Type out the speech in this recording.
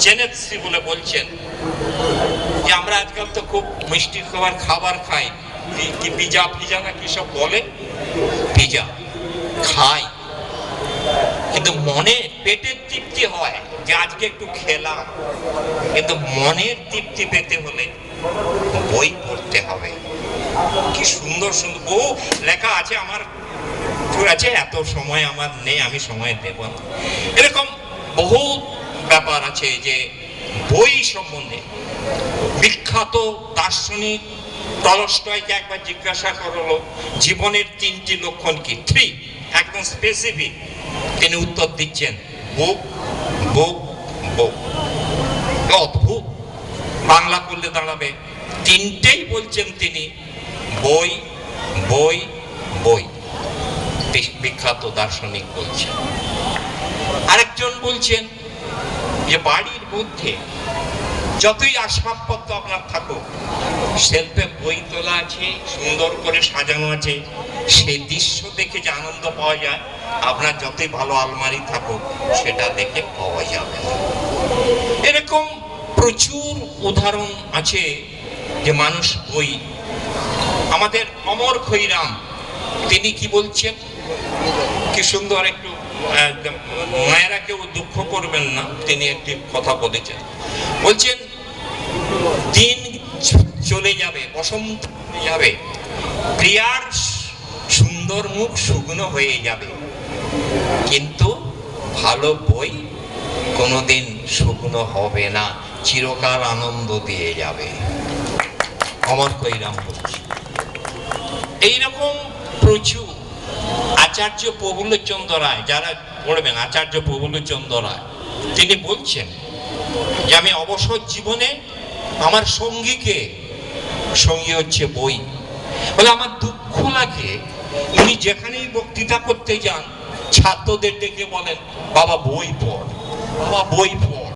জেনেছি বলে বলছেন যে আমরা আজকাল তো খুব মিষ্টি খাবার খাবার খাই। কি- পিজা ফিজা না কি সব বলে? পিজা খাই। কিন্তু মনে পেটের তৃপ্তি হয় যে আজকে একটু খেলাম। কিন্তু মনের তৃপ্তি পেতে হলে বই পড়তে হবে। কি সুন্দর সুন্দর। বহু লেখা আছে আমার আছে? এত সময় আমার নেই, আমি সময় দেব না। এরকম বহু ব্যাপার আছে যে বই সম্বন্ধে বিখ্যাত দার্শনিক টলস্টয়কে একবার জিজ্ঞাসা করল, জীবনের তিনটি লক্ষণ কি? থ্রি একদম স্পেসিফিক তিনি উত্তর দিচ্ছেন, বুক বুক বুক। অদ্ভুত। বাংলা করলে দাঁড়াবে। তিনটেই বলছেন তিনি, বই বই বই। বিখ্যাত দার্শনিক বলছেন। আরেকজন বলছেন যে বাড়ির মধ্যে যতই আসবাবপত্র আপনার থাকুক শেল্ফে বই তোলা আছে, সুন্দর করে সাজানো আছে, সেই দৃশ্য দেখে যে আনন্দ পাওয়া যায়, আপনার যতই ভালো আলমারি থাকুক, সেটা দেখে পাওয়া যাবে। এরকম প্রচুর উদাহরণ আছে যে মানুষ বই, আমাদের অমর খৈরাম, তিনি কি বলছেন কি সুন্দর একটু মায়েরা কেউ দুঃখ করবেন না, তিনি একটি কথা বলেছেন। বলছেন, দিন চলে যাবে, বসন্ত যাবে, প্রিয়ার সুন্দর মুখ শুকনো হয়ে যাবে। কিন্তু ভালো বই কোনোদিন শুকনো হবে না, চিরকাল আনন্দ দিয়ে যাবে। অমর কৈরাম বলছে। এইরকম প্রচুর আচার্য প্রফুল্লচন্দ্র রায়, যারা পড়বেন, আচার্য প্রফুল্লচন্দ্র রায়, তিনি বলছেন যে আমি অবসর জীবনে আমার সঙ্গীকে, সঙ্গী হচ্ছে বই, বলে আমার দুঃখ লাগে। উনি যেখানেই বক্তৃতা করতে যান, ছাত্রদের ডেকে বলেন, বাবা, বই পড়, বাবা, বই পড়।